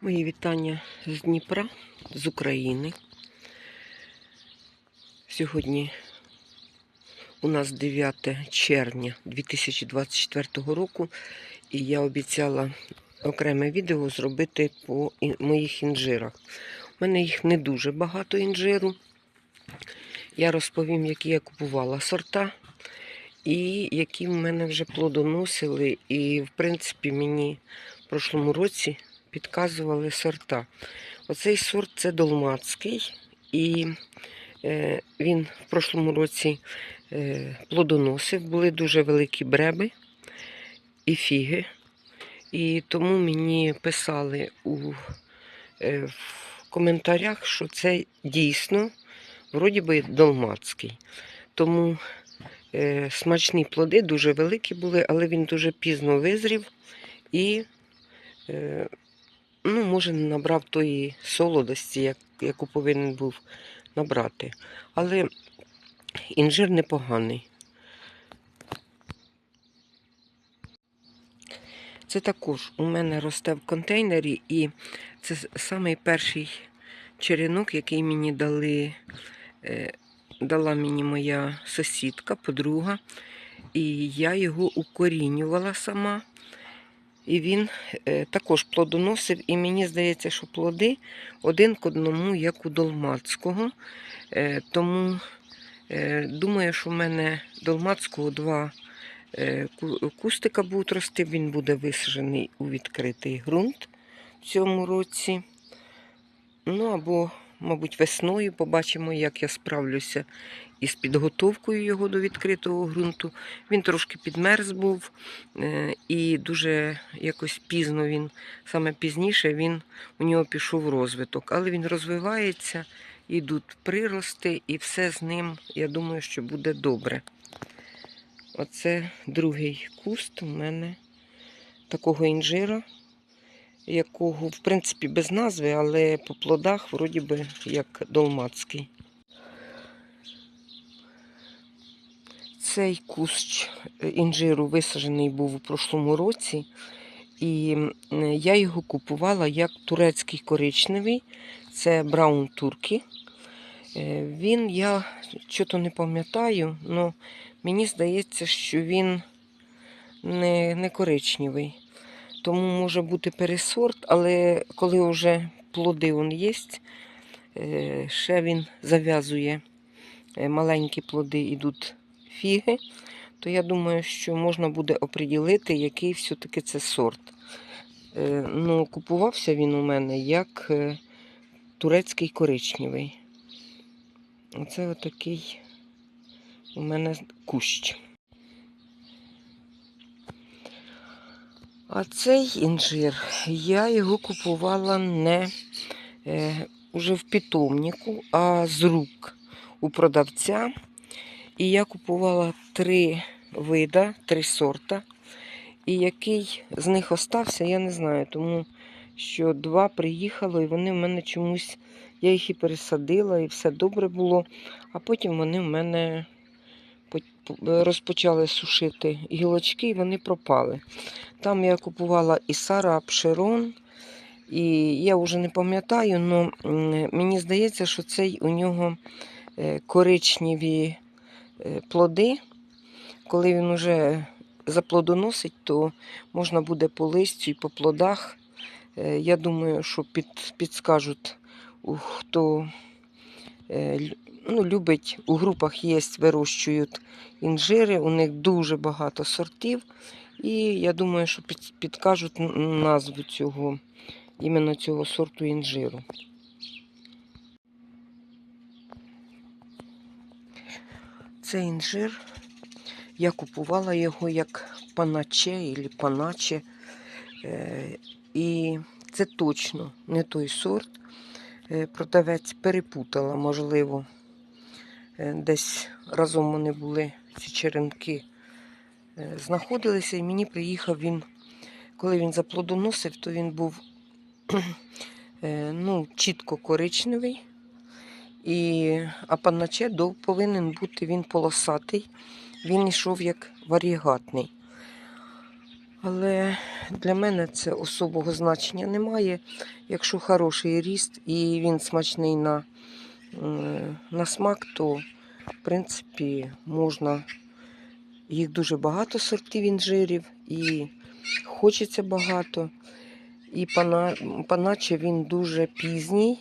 Мої вітання з Дніпра, з України. Сьогодні у нас 9 червня 2024 року, і я обіцяла окреме відео зробити по моїх інжирах. У мене їх не дуже багато інжиру. Я розповім, які я купувала сорта і які в мене вже плодоносили. І, в принципі, мені в прошлому році підказували сорта. Оцей сорт це долмацький, і е, він в прошлому році е, плодоносив, були дуже великі бреби і фіги. І тому мені писали у е, в коментарях, що це дійсно вроді би долмацький. Тому е, смачні плоди дуже великі були, але він дуже пізно визрів і ну, може, не набрав тої солодості, як, яку повинен був набрати. Але інжир непоганий. Це також у мене росте в контейнері, і це самий перший черенок, який мені дали, е, дала мені моя сусідка, подруга. І я його укорінювала сама. І він е, також плодоносив, і мені здається, що плоди один к одному, як у долмацького. Е, тому е, думаю, що в мене долмацького два кустика будуть рости. Він буде висаджений у відкритий ґрунт в цьому році. Ну або, мабуть, весною побачимо, як я справлюся із підготовкою його до відкритого ґрунту. Він трошки підмерз був, е, і дуже якось пізно він, саме пізніше він у нього пішов розвиток. Але він розвивається, йдуть прирости, і все з ним, я думаю, що буде добре. Оце другий куст у мене такого інжира, якого, в принципі, без назви, але по плодах, вроді би, як долмацький. Цей кущ е, інжиру висаджений був у прошлому році, і я його купувала як турецький коричневий, це Браун Туркі. Е, Він, я чого не пам'ятаю, але мені здається, що він не, не коричневий. Тому може бути пересорт, але коли вже плоди он є, е, ще він зав'язує е, маленькі плоди, йдуть фіги, то я думаю, що можна буде оприділити, який все-таки це сорт. Е, Ну, купувався він у мене як турецький коричневий. Оце отакий у мене кущ. А цей інжир я його купувала не е, уже в питомнику, а з рук у продавця. І я купувала три вида, три сорта. І який з них остався, я не знаю, тому що два приїхало, і вони в мене чомусь, я їх і пересадила, і все добре було. А потім вони в мене розпочали сушити гілочки, і вони пропали. Там я купувала і Сара Пшерон, і я вже не пам'ятаю, але мені здається, що цей у нього е, коричневі е, плоди. Коли він вже заплодоносить, то можна буде по листю і по плодах. Е, Я думаю, що під, підскажуть, хто е, ну, любить, у групах є, вирощують інжири, у них дуже багато сортів. І я думаю, що підкажуть назву цього, іменно цього сорту інжиру. Це інжир. Я купувала його як паначе або паначе. Е, І це точно не той сорт. Е, Продавець перепутала, можливо. Е, Десь разом вони були, ці черенки е, знаходилися, і мені приїхав він, коли він заплодоносив, то він був е, ну, чітко коричневий. І, а паначе повинен бути він полосатий. Він йшов як варігатний. Але для мене це особого значення немає. Якщо хороший ріст і він смачний на, на смак, то в принципі можна. Їх дуже багато сортів інжирів і хочеться багато. І паначе він дуже пізній,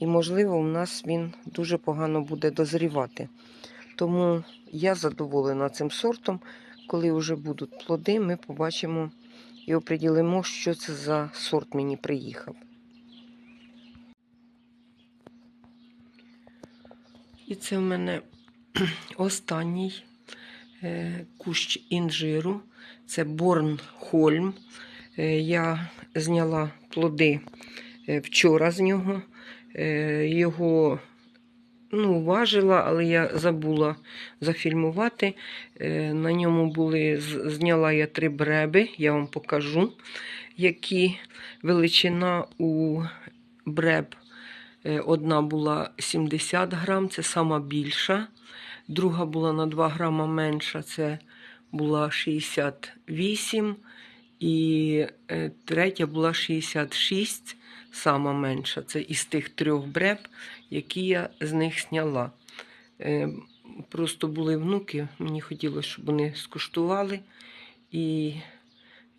і, можливо, у нас він дуже погано буде дозрівати. Тому я задоволена цим сортом. Коли вже будуть плоди, ми побачимо і оприділимо, що це за сорт мені приїхав. І це в мене останній е, кущ інжиру. Це Борнхольм. Е, Я зняла плоди е, вчора з нього. Його ну, важила, але я забула зафільмувати. На ньому були, зняла я три бреби, я вам покажу, які величина у бреб. Е, Одна була 70 грам, це сама більша. Друга була на 2 грама менша, це була 68. І е, третя була 66, сама менша. Це із тих трьох бреб, які я з них зняла. Е, Просто були внуки, мені хотілося, щоб вони скуштували. І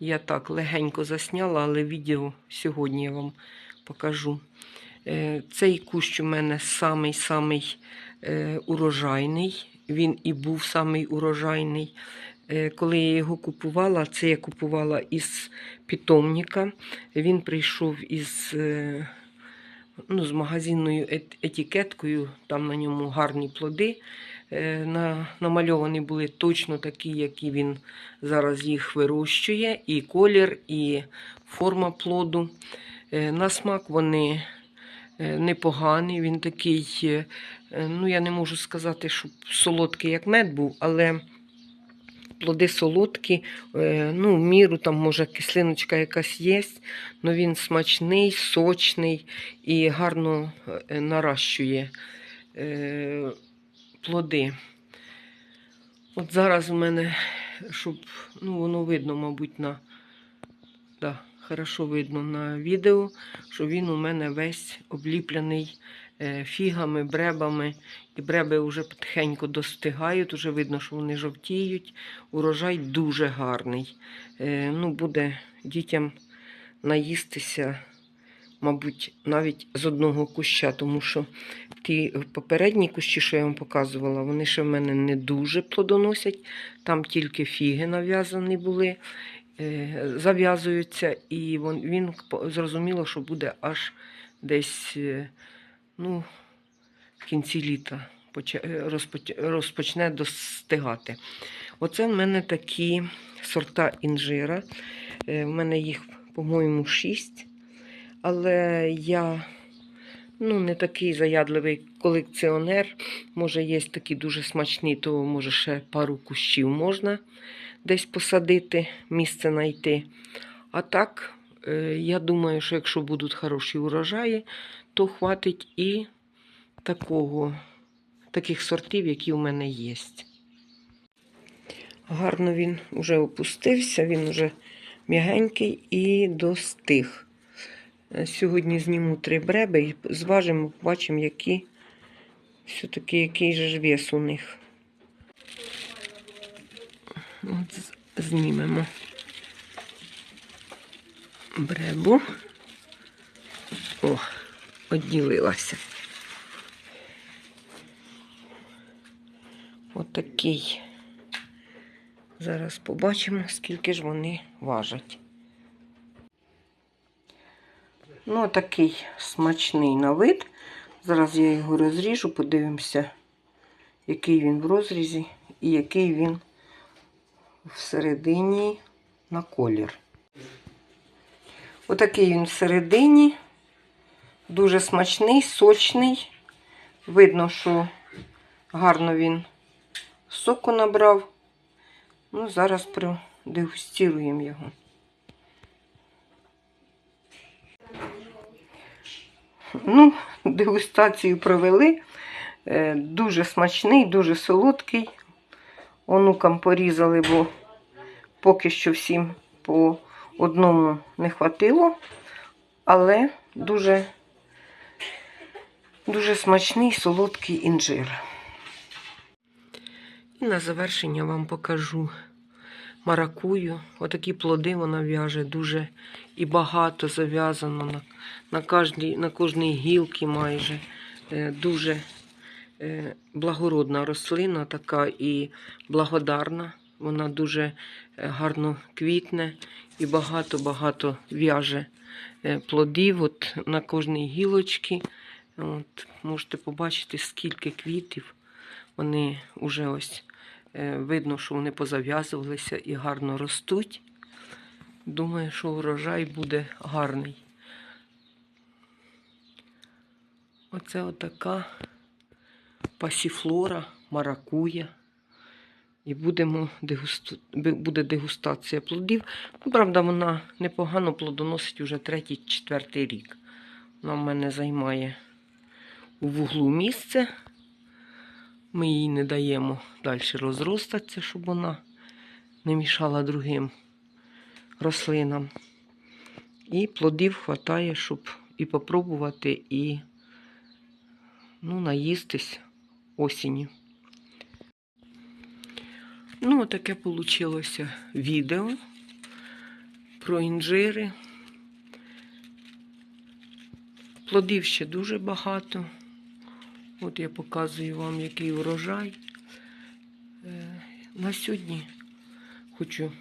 я так легенько засняла, але відео сьогодні я вам покажу. Е, Цей кущ у мене самий-самий е, урожайний. Він і був самий урожайний. Е, Коли я його купувала, це я купувала із питомника. Він прийшов із, ну, з магазинною ет- етикеткою, там на ньому гарні плоди. На, намальовані були точно такі, які він зараз їх вирощує, і колір, і форма плоду. На смак вони непоганий. Він такий, е, е, ну я не можу сказати, щоб солодкий, як мед був, але плоди солодкі, е, ну, в міру там, може, кислиночка якась є, але він смачний, сочний і гарно е, наращує е, плоди. От зараз у мене, щоб ну, воно видно, мабуть, на да, хорошо видно на відео, що він у мене весь обліплений е, фігами, бребами. І бреби вже потихеньку достигають, вже видно, що вони жовтіють. Урожай дуже гарний. Е, ну, буде дітям наїстися, мабуть, навіть з одного куща, тому що ті попередні кущі, що я вам показувала, вони ще в мене не дуже плодоносять. Там тільки фіги нав'язані були, зав'язуються, і він, зрозуміло, що буде аж десь е, ну, в кінці літа е, розпоч- розпочне достигати. Оце в мене такі сорта інжира. Е, В мене їх, по-моєму, шість. Але я ну, не такий заядливий колекціонер. Може, є такі дуже смачні, то може ще пару кущів можна десь посадити, місце знайти. А так, е, я думаю, що якщо будуть хороші урожаї, то хватить і такого, таких сортів, які у мене є. Гарно він вже опустився, він вже м'ягенький і достиг. Е, Сьогодні зніму три бреби і зважимо, побачимо, які все-таки який же ж вес у них. От знімемо бребу. О, оділилася. Отакий. Зараз побачимо, скільки ж вони важать. Ну, такий смачний на вид. Зараз я його розріжу, подивимося, який він в розрізі і який він всередині на колір. Отакий він всередині. Дуже смачний, сочний. Видно, що гарно він соку набрав. Ну, зараз продегустируємо його. Ну, дегустацію провели. Е, Дуже смачний, дуже солодкий. Онукам порізали, бо поки що всім по одному не хватило, але дуже, дуже смачний солодкий інжир. І на завершення вам покажу маракую. Отакі плоди вона в'яже дуже і багато зав'язано на, на, кожній, на кожній гілці майже. Е, Дуже благородна рослина така і благодарна. Вона дуже е, гарно квітне і багато-багато в'яже е, плодів от на кожній гілочці. От, можете побачити, скільки квітів. Вони вже ось е, видно, що вони позав'язувалися і гарно ростуть. Думаю, що урожай буде гарний. Оце отака пасіфлора, маракуя. І будемо дегусту... буде дегустація плодів. Ну, правда, вона непогано плодоносить уже третій, четвертий рік. Вона в мене займає у вуглу місце. Ми їй не даємо далі розростатися, щоб вона не мішала другим рослинам. І плодів вистачає, щоб і попробувати, і ну, наїстись осінню. Ну, таке вийшло відео про інжири. Плодів ще дуже багато. От я показую вам, який урожай. Е, На сьогодні хочу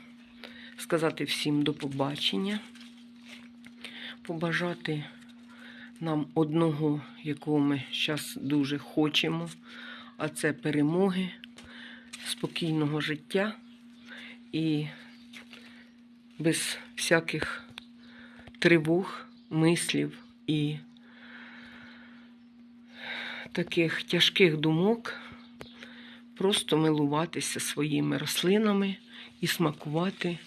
сказати всім до побачення, побажати нам одного, якого ми зараз дуже хочемо, а це перемоги, спокійного життя і без всяких тривог, мислів і таких тяжких думок, просто милуватися своїми рослинами і смакувати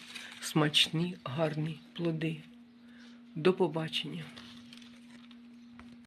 смачні, гарні плоди. До побачення!